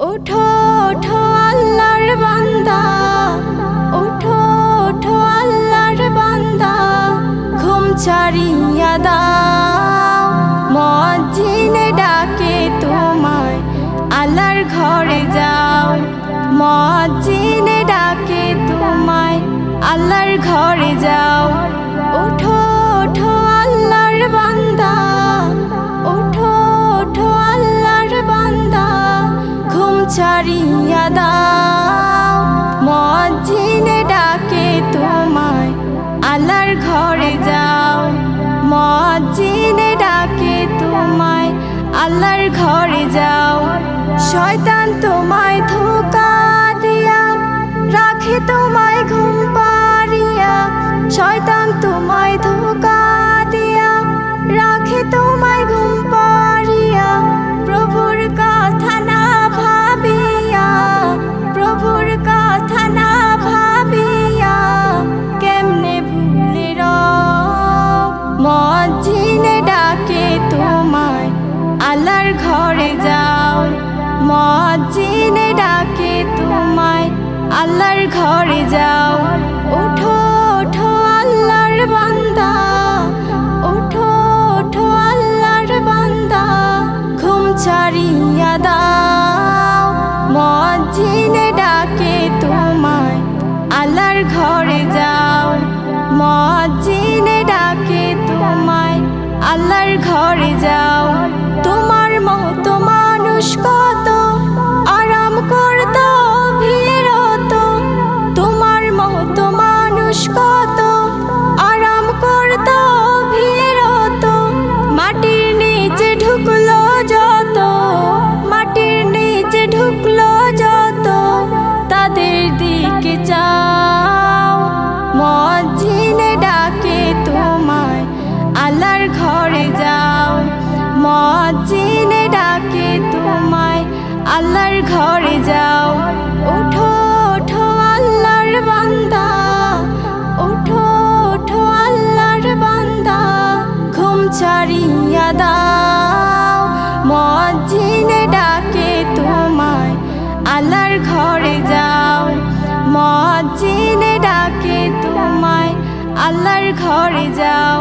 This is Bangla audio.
ওঠো ওঠো আল্লাহর বান্দা। ওঠো ওঠো আল্লাহর বান্দা। ঘুম ছাড়িয়া দাও। মজ্জিনে ডাকে তোমায়, আল্লাহর ঘরে যাও। মজ্জিনে ডাকে তোমায়, আল্লাহর ঘরে যাও। ছাড়িয়া দাও। মজ্জিনে ডাকে তোমায়, আল্লাহর ঘরে যাও। মজ্জিনে ডাকে তোমায়, আল্লাহর ঘরে যাও। শয়তান তোমায় ধোকা দিয়া, রাখে তোমায় ঘুম পাড়িয়া। শয়তান তোমায় ধোকা দিয়া, রাখে তোমায় ঘুম পাড়িয়া। প্রভুর কথা ঘরে যাও। মজ্জিনে ডাকে তোমায়, আল্লাহর ঘরে যাও। ওঠো ওঠো আল্লাহর বান্দা, ওঠো ওঠো আল্লাহর বান্দা, ঘুম ছাড়িয়া দাও। মজ্জিনে ডাকে তোমায়, আল্লাহর ঘরে যাও। মজ্জিনে ডাকে তোমায়, আল্লাহর ঘরে যাও। Дорожка মজ্জিনে ডাকে তোমায়, আল্লাহর ঘরে যাও। ওঠো ওঠো, আল্লাহর বান্দা। ওঠো ওঠো, আল্লাহর বান্দা। ঘুম ছাড়িয়া দাও। মজ্জিনে ডাকে তোমায়, আল্লাহর ঘরে যাও। মজ্জিনে ডাকে তোমায়, আল্লাহর ঘরে যাও।